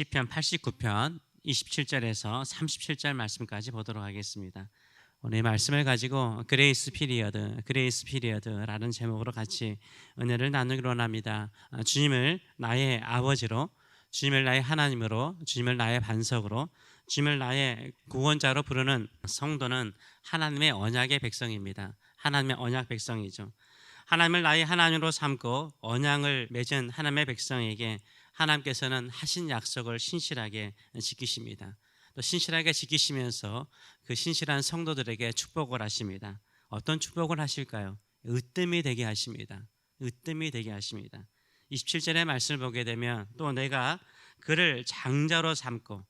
시편 89편 27절에서 37절 말씀까지 보도록 하겠습니다. 오늘 이 말씀을 가지고 그레이스 피리어드, 그레이스 피리어드라는 제목으로 같이 은혜를 나누기로 원합니다. 아, 주님을 나의 아버지로, 주님을 나의 하나님으로, 주님을 나의 반석으로, 주님을 나의 구원자로 부르는 성도는 하나님의 언약의 백성입니다. 하나님의 언약 백성이죠. 하나님을 나의 하나님으로 삼고 언약을 맺은 하나님의 백성에게 하나님께서는 하신 약속을 신실하게 지키십니다. 또 신실하게 지키시면서 그 신실한 성도들에게 축복을 하십니다. 어떤 축복을 하실까요? 으뜸이 되게 하십니다. 으뜸이 되게 하십니다. 27절의 말씀을 보게 되면 또 내가 그를 장자로 삼고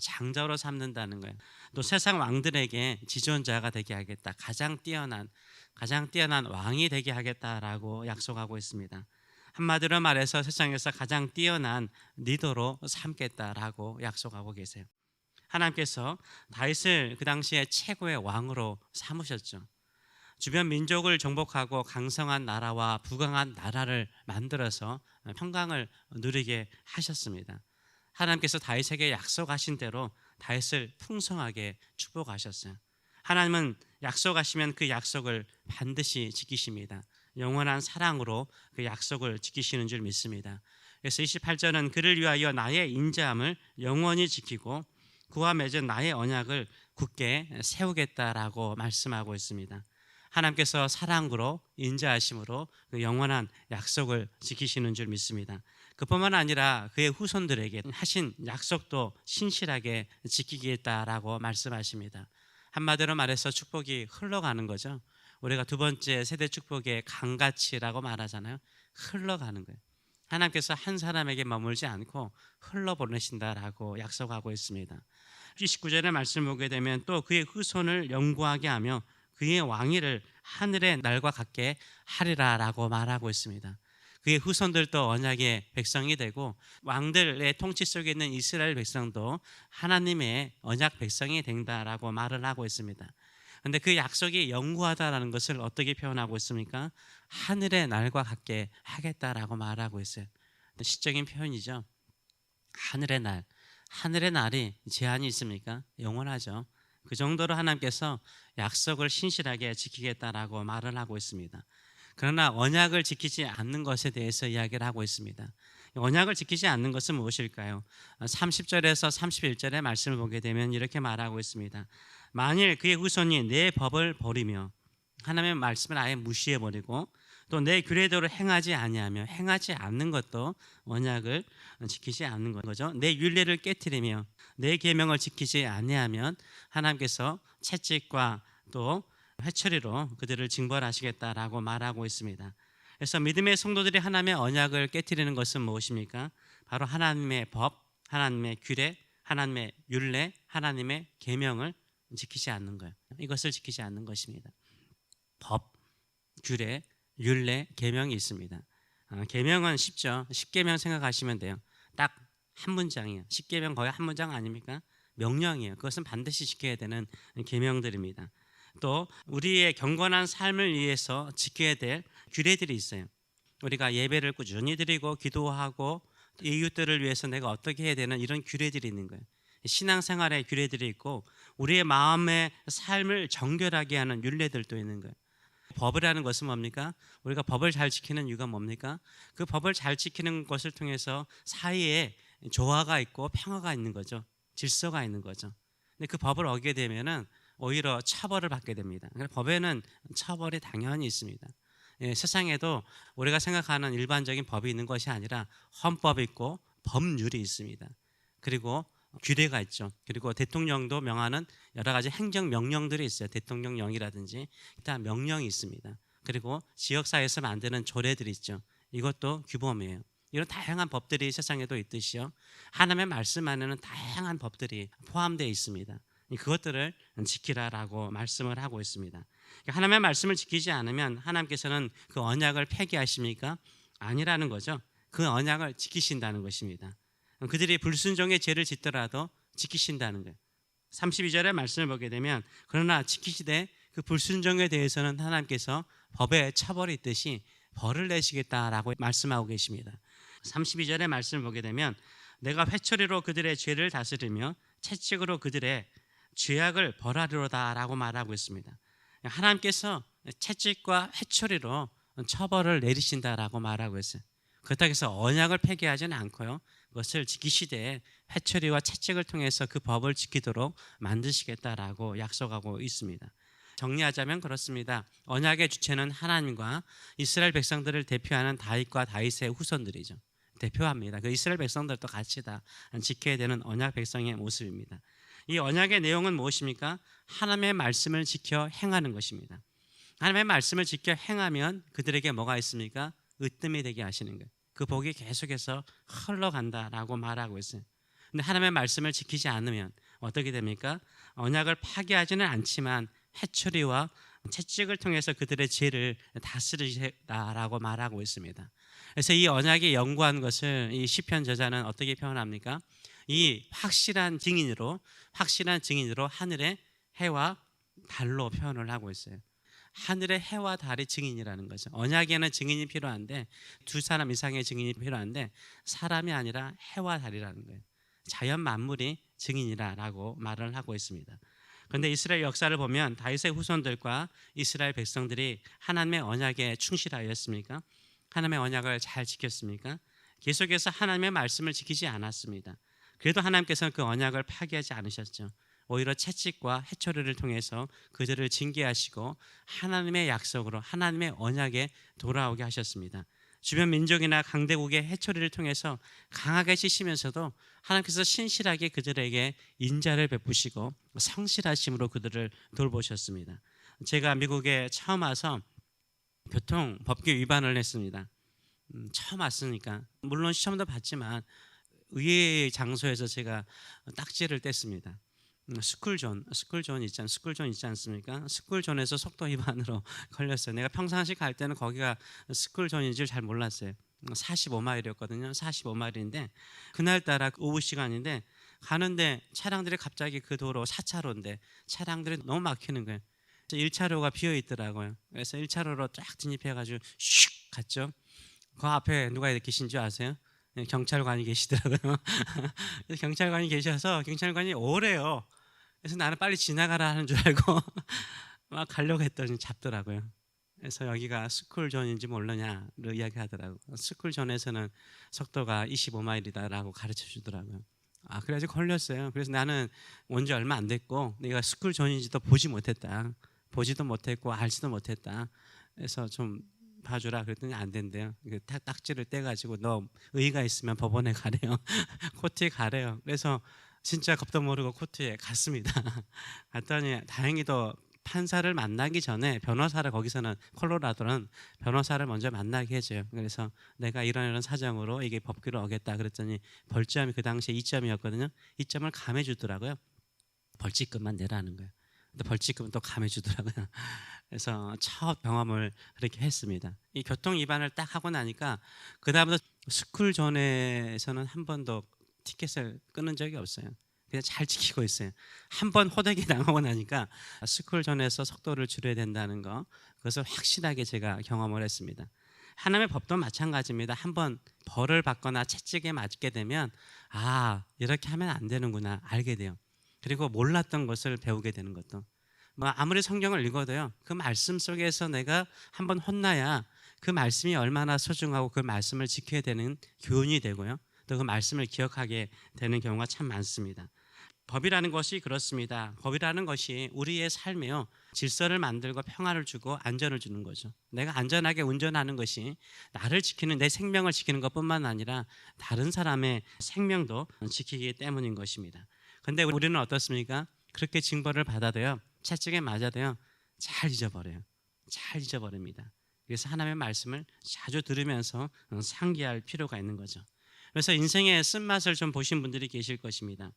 장자로 삼는다는 거예요. 또 세상 왕들에게 지존자가 되게 하겠다. 가장 뛰어난 가장 뛰어난 왕이 되게 하겠다라고 약속하고 있습니다. 한마디로 말해서 세상에서 가장 뛰어난 리더로 삼겠다라고 약속하고 계세요. 하나님께서 다윗을 그 당시에 최고의 왕으로 삼으셨죠. 주변 민족을 정복하고 강성한 나라와 부강한 나라를 만들어서 평강을 누리게 하셨습니다. 하나님께서 다윗에게 약속하신 대로 다윗을 풍성하게 축복하셨어요. 하나님은 약속하시면 그 약속을 반드시 지키십니다. 영원한 사랑으로 그 약속을 지키시는 줄 믿습니다. 그래서 28절은 그를 위하여 나의 인자함을 영원히 지키고 그와 맺은 나의 언약을 굳게 세우겠다라고 말씀하고 있습니다. 하나님께서 사랑으로 인자하심으로 그 영원한 약속을 지키시는 줄 믿습니다. 그뿐만 아니라 그의 후손들에게 하신 약속도 신실하게 지키겠다라고 말씀하십니다. 한마디로 말해서 축복이 흘러가는 거죠. 우리가 두 번째 세대 축복의 강가치라고 말하잖아요. 흘러가는 거예요. 하나님께서 한 사람에게 머물지 않고 흘러보내신다라고 약속하고 있습니다. 29절의 말씀 보게 되면 또 그의 후손을 영구하게 하며 그의 왕위를 하늘의 날과 같게 하리라라고 말하고 있습니다. 그의 후손들도 언약의 백성이 되고 왕들의 통치 속에 있는 이스라엘 백성도 하나님의 언약 백성이 된다라고 말을 하고 있습니다. 근데 그 약속이 영구하다라는 것을 어떻게 표현하고 있습니까? 하늘의 날과 같게 하겠다라고 말하고 있어요. 시적인 표현이죠. 하늘의 날. 하늘의 날이 제한이 있습니까? 영원하죠. 그 정도로 하나님께서 약속을 신실하게 지키겠다라고 말을 하고 있습니다. 그러나 언약을 지키지 않는 것에 대해서 이야기를 하고 있습니다. 언약을 지키지 않는 것은 무엇일까요? 30절에서 31절의 말씀을 보게 되면 이렇게 말하고 있습니다. 만일 그의 후손이 내 법을 버리며 하나님의 말씀을 아예 무시해 버리고 또 내 규례대로 행하지 아니하며 행하지 않는 것도 언약을 지키지 않는 거죠. 내 율례를 깨뜨리며 내 계명을 지키지 아니하면 하나님께서 채찍과 또 회초리로 그들을 징벌하시겠다라고 말하고 있습니다. 그래서 믿음의 성도들이 하나님의 언약을 깨뜨리는 것은 무엇입니까? 바로 하나님의 법, 하나님의 규례, 하나님의 율례, 하나님의 계명을 지키지 않는 거예요. 이것을 지키지 않는 것입니다. 법, 규례, 율례, 계명이 있습니다. 아, 계명은 쉽죠. 십계명 생각하시면 돼요. 딱 한 문장이에요. 십계명 거의 한 문장 아닙니까? 명령이에요. 그것은 반드시 지켜야 되는 계명들입니다. 또 우리의 경건한 삶을 위해서 지켜야 될 규례들이 있어요. 우리가 예배를 꾸준히 드리고 기도하고 이웃들을 위해서 내가 어떻게 해야 되는 이런 규례들이 있는 거예요. 신앙생활의 규례들이 있고 우리의 마음의 삶을 정결하게 하는 율례들도 있는 거예요. 법이라는 것은 뭡니까? 우리가 법을 잘 지키는 이유가 뭡니까? 그 법을 잘 지키는 것을 통해서 사이에 조화가 있고 평화가 있는 거죠. 질서가 있는 거죠. 근데 그 법을 어기게 되면은 오히려 처벌을 받게 됩니다. 법에는 처벌이 당연히 있습니다. 예, 세상에도 우리가 생각하는 일반적인 법이 있는 것이 아니라 헌법이 있고 법률이 있습니다. 그리고 규례가 있죠. 그리고 대통령도 명하는 여러 가지 행정 명령들이 있어요. 대통령령이라든지 일단 명령이 있습니다. 그리고 지역사회에서 만드는 조례들이 있죠. 이것도 규범이에요. 이런 다양한 법들이 세상에도 있듯이요. 하나님의 말씀 안에는 다양한 법들이 포함되어 있습니다. 그것들을 지키라라고 말씀을 하고 있습니다. 하나님의 말씀을 지키지 않으면 하나님께서는 그 언약을 폐기하십니까? 아니라는 거죠. 그 언약을 지키신다는 것입니다. 그들이 불순종의 죄를 짓더라도 지키신다는 거예요. 32절의 말씀을 보게 되면 그러나 지키시되 그 불순종에 대해서는 하나님께서 법에 처벌이 있듯이 벌을 내시겠다라고 말씀하고 계십니다. 32절의 말씀을 보게 되면 내가 회초리로 그들의 죄를 다스리며 채찍으로 그들의 죄악을 벌하리로다라고 말하고 있습니다. 하나님께서 채찍과 회초리로 처벌을 내리신다라고 말하고 있어요. 그렇다고 해서 언약을 폐기하지는 않고요. 그것을 지키시되 회초리와 채찍을 통해서 그 법을 지키도록 만드시겠다라고 약속하고 있습니다. 정리하자면 그렇습니다. 언약의 주체는 하나님과 이스라엘 백성들을 대표하는 다윗과 다윗의 후손들이죠. 대표합니다. 그 이스라엘 백성들도 같이 다 지켜야 되는 언약 백성의 모습입니다. 이 언약의 내용은 무엇입니까? 하나님의 말씀을 지켜 행하는 것입니다. 하나님의 말씀을 지켜 행하면 그들에게 뭐가 있습니까? 으뜸이 되게 하시는 거예요. 그 복이 계속해서 흘러간다라고 말하고 있어요. 근데 하나님의 말씀을 지키지 않으면 어떻게 됩니까? 언약을 파괴하지는 않지만 해초리와 채찍을 통해서 그들의 죄를 다스리다라고 말하고 있습니다. 그래서 이 언약이 연구한 것을 이 시편 저자는 어떻게 표현합니까? 이 확실한 증인으로 확실한 증인으로 하늘의 해와 달로 표현을 하고 있어요. 하늘의 해와 달의 증인이라는 거죠. 언약에는 증인이 필요한데 두 사람 이상의 증인이 필요한데 사람이 아니라 해와 달이라는 거예요. 자연 만물이 증인이라라고 말을 하고 있습니다. 그런데 이스라엘 역사를 보면 다윗의 후손들과 이스라엘 백성들이 하나님의 언약에 충실하였습니까? 하나님의 언약을 잘 지켰습니까? 계속해서 하나님의 말씀을 지키지 않았습니다. 그래도 하나님께서는 그 언약을 파기하지 않으셨죠. 오히려 채찍과 해초리를 통해서 그들을 징계하시고 하나님의 약속으로 하나님의 언약에 돌아오게 하셨습니다. 주변 민족이나 강대국의 해초리를 통해서 강하게 치시면서도 하나님께서 신실하게 그들에게 인자를 베푸시고 성실하심으로 그들을 돌보셨습니다. 제가 미국에 처음 와서 교통 법규 위반을 했습니다. 음, 처음 왔으니까 물론 시험도 봤지만 의외의 장소에서 제가 딱지를 뗐습니다. 음, 스쿨존, 스쿨존 있지 않, 스쿨존 있지 않습니까? 스쿨존에서 속도 위반으로 걸렸어요. 내가 평상시 갈 때는 거기가 스쿨존인 줄잘 몰랐어요. 45마일이었거든요. 45마일인데 그날 따라 오후 시간인데 가는데 차량들이 갑자기 그 도로 4차로인데 차량들이 너무 막히는 거예요. 1차로가 비어 있더라고요. 그래서 1차로로 쫙 진입해가지고 슉 갔죠. 그 앞에 누가 계신 줄 아세요? 네, 경찰관이 계시더라고요. 경찰관이 계셔서 경찰관이 오래요. 그래서 나는 빨리 지나가라 하는 줄 알고 막 가려고 했더니 잡더라고요. 그래서 여기가 스쿨존인지 모르냐를 이야기하더라고. 스쿨존에서는 속도가 25마일이다라고 가르쳐 주더라고요. 아 그래가지고 걸렸어요. 그래서 나는 온지 얼마 안 됐고 내가 스쿨존인지도 보지 못했다. 보지도 못했고 알지도 못했다. 그래서 좀 봐주라 그랬더니 안 된대요. 딱 딱지를 떼가지고 너 의의가 있으면 법원에 가래요. 코트에 가래요. 그래서 진짜 겁도 모르고 코트에 갔습니다. 갔더니 다행히도 판사를 만나기 전에 변호사를 거기서는 콜로라도는 변호사를 먼저 만나게 해줘요. 그래서 내가 이런 이런 사정으로 이게 법규를 어겼다 그랬더니 벌점이 그 당시에 2점이었거든요. 2점을 감해주더라고요. 벌칙금만 내라는 거예요. 근데 벌칙금은 또 감해주더라고요. 그래서 첫 경험을 그렇게 했습니다. 이 교통 위반을 딱 하고 나니까 그 다음부터 스쿨 존에서는 한 번도 티켓을 끊은 적이 없어요. 그냥 잘 지키고 있어요. 한 번 호되게 당하고 나니까 스쿨 존에서 속도를 줄여야 된다는 거 그것을 확실하게 제가 경험을 했습니다. 하나님의 법도 마찬가지입니다. 한 번 벌을 받거나 채찍에 맞게 되면 아 이렇게 하면 안 되는구나 알게 돼요. 그리고 몰랐던 것을 배우게 되는 것도 뭐 아무리 성경을 읽어도요 그 말씀 속에서 내가 한 번 혼나야 그 말씀이 얼마나 소중하고 그 말씀을 지켜야 되는 교훈이 되고요 또 그 말씀을 기억하게 되는 경우가 참 많습니다. 법이라는 것이 그렇습니다. 법이라는 것이 우리의 삶에요 질서를 만들고 평화를 주고 안전을 주는 거죠. 내가 안전하게 운전하는 것이 나를 지키는 내 생명을 지키는 것뿐만 아니라 다른 사람의 생명도 지키기 때문인 것입니다. 근데 우리는 어떻습니까? 그렇게 징벌을 받아도요. 채찍에 맞아도요. 잘 잊어버려요. 잘 잊어버립니다. 그래서 하나님의 말씀을 자주 들으면서 상기할 필요가 있는 거죠. 그래서 인생의 쓴맛을 좀 보신 분들이 계실 것입니다.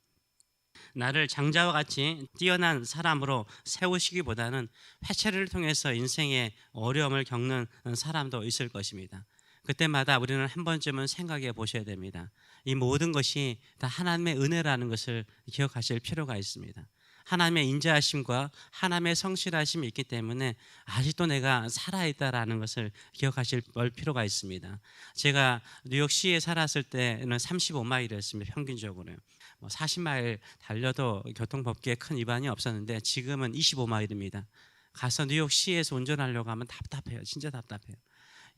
나를 장자와 같이 뛰어난 사람으로 세우시기보다는 회체를 통해서 인생의 어려움을 겪는 사람도 있을 것입니다. 그때마다 우리는 한 번쯤은 생각해 보셔야 됩니다. 이 모든 것이 다 하나님의 은혜라는 것을 기억하실 필요가 있습니다. 하나님의 인자하심과 하나님의 성실하심이 있기 때문에 아직도 내가 살아있다라는 것을 기억하실 필요가 있습니다. 제가 뉴욕시에 살았을 때는 35마일이었습니다. 평균적으로요. 뭐 40마일 달려도 교통법규에 큰 위반이 없었는데 지금은 25마일입니다. 가서 뉴욕시에서 운전하려고 하면 답답해요. 진짜 답답해요.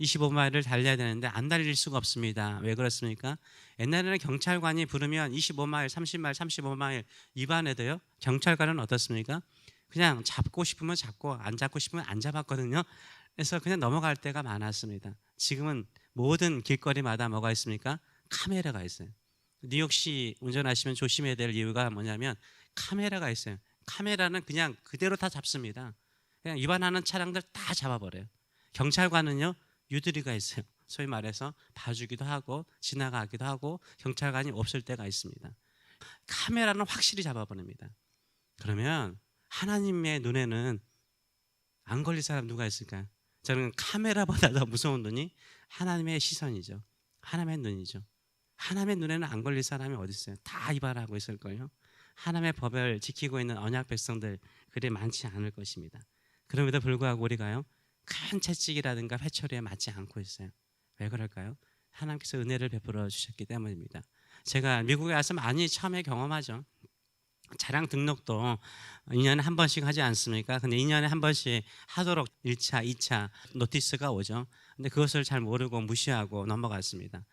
25마일을 달려야 되는데 안 달릴 수가 없습니다. 왜 그렇습니까? 옛날에는 경찰관이 부르면 25마일, 30마일, 35마일 위반해도요. 경찰관은 어떻습니까? 그냥 잡고 싶으면 잡고 안 잡고 싶으면 안 잡았거든요. 그래서 그냥 넘어갈 때가 많았습니다. 지금은 모든 길거리마다 뭐가 있습니까? 카메라가 있어요. 뉴욕시 운전하시면 조심해야 될 이유가 뭐냐면 카메라가 있어요. 카메라는 그냥 그대로 다 잡습니다. 그냥 위반하는 차량들 다 잡아버려요. 경찰관은요 유두리가 있어요. 소위 말해서 봐주기도 하고 지나가기도 하고 경찰관이 없을 때가 있습니다. 카메라는 확실히 잡아버립니다. 그러면 하나님의 눈에는 안 걸릴 사람 누가 있을까요? 저는 카메라보다 더 무서운 눈이 하나님의 시선이죠. 하나님의 눈이죠. 하나님의 눈에는 안 걸릴 사람이 어디 있어요? 다 위반하고 있을 거예요. 하나님의 법을 지키고 있는 언약 백성들 그리 많지 않을 것입니다. 그럼에도 불구하고 우리가요 큰 채찍이라든가 회초리에 맞지 않고 있어요. 왜 그럴까요? 하나님께서 은혜를 베풀어 주셨기 때문입니다. 제가 미국에 와서 많이 처음에 경험하죠. 차량 등록도 2년에 한 번씩 하지 않습니까? 근데 2년에 한 번씩 하도록 1차, 2차 노티스가 오죠. 근데 그것을 잘 모르고 무시하고 넘어갔습니다.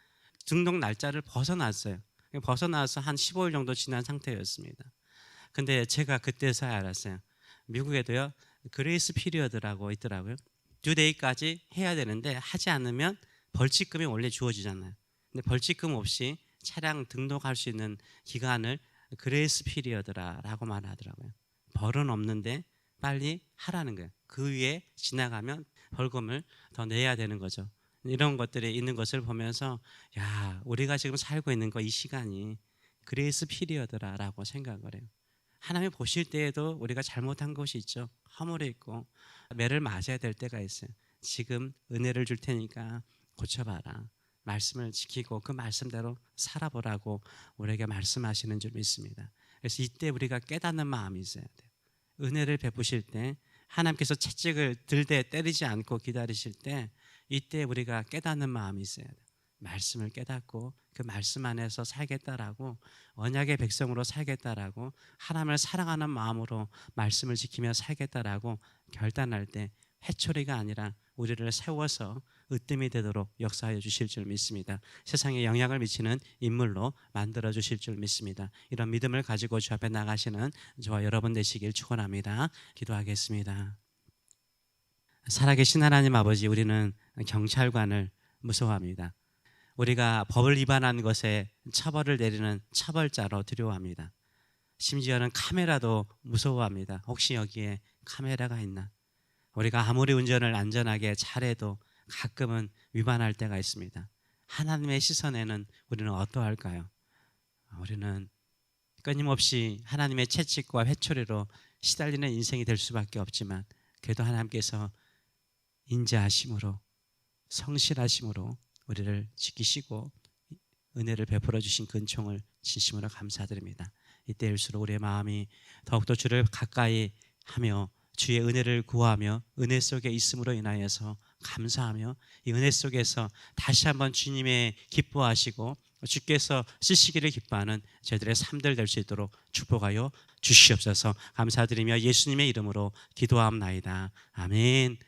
등록 날짜를 벗어났어요. 벗어나서 한 15일 정도 지난 상태였습니다. 근데 제가 그때서야 알았어요. 미국에도요. 그레이스 피리어드라고 있더라고요. 듀데이까지 해야 되는데 하지 않으면 벌칙금이 원래 주어지잖아요. 근데 벌칙금 없이 차량 등록할 수 있는 기간을 그레이스 피리어드라라고 말하더라고요. 벌은 없는데 빨리 하라는 거예요. 그 위에 지나가면 벌금을 더 내야 되는 거죠. 이런 것들이 있는 것을 보면서 야 우리가 지금 살고 있는 거 이 시간이 그레이스 피리어드라라고 생각을 해요. 하나님 보실 때에도 우리가 잘못한 것이 있죠. 허물이 있고 매를 맞아야 될 때가 있어요. 지금 은혜를 줄 테니까 고쳐봐라. 말씀을 지키고 그 말씀대로 살아보라고 우리에게 말씀하시는 줄 믿습니다. 그래서 이때 우리가 깨닫는 마음이 있어야 돼요. 은혜를 베푸실 때 하나님께서 채찍을 들되 때리지 않고 기다리실 때 이때 우리가 깨닫는 마음이 있어야 돼요. 말씀을 깨닫고 그 말씀 안에서 살겠다라고 언약의 백성으로 살겠다라고 하나님을 사랑하는 마음으로 말씀을 지키며 살겠다라고 결단할 때 해초리가 아니라 우리를 세워서 으뜸이 되도록 역사하여 주실 줄 믿습니다. 세상에 영향을 미치는 인물로 만들어 주실 줄 믿습니다. 이런 믿음을 가지고 주 앞에 나가시는 저와 여러분 되시길 축원합니다. 기도하겠습니다. 살아계신 하나님 아버지 우리는 경찰관을 무서워합니다. 우리가 법을 위반한 것에 처벌을 내리는 처벌자로 두려워합니다. 심지어는 카메라도 무서워합니다. 혹시 여기에 카메라가 있나? 우리가 아무리 운전을 안전하게 잘해도 가끔은 위반할 때가 있습니다. 하나님의 시선에는 우리는 어떠할까요? 우리는 끊임없이 하나님의 채찍과 회초리로 시달리는 인생이 될 수밖에 없지만 그래도 하나님께서 인자하심으로 성실하심으로 우리를 지키시고 은혜를 베풀어 주신 근총을 진심으로 감사드립니다. 이때일수록 우리의 마음이 더욱더 주를 가까이 하며 주의 은혜를 구하며 은혜 속에 있음으로 인하여서 감사하며 이 은혜 속에서 다시 한번 주님의 기뻐하시고 주께서 쓰시기를 기뻐하는 저희들의 삶들 될 수 있도록 축복하여 주시옵소서 감사드리며 예수님의 이름으로 기도함나이다. 아멘.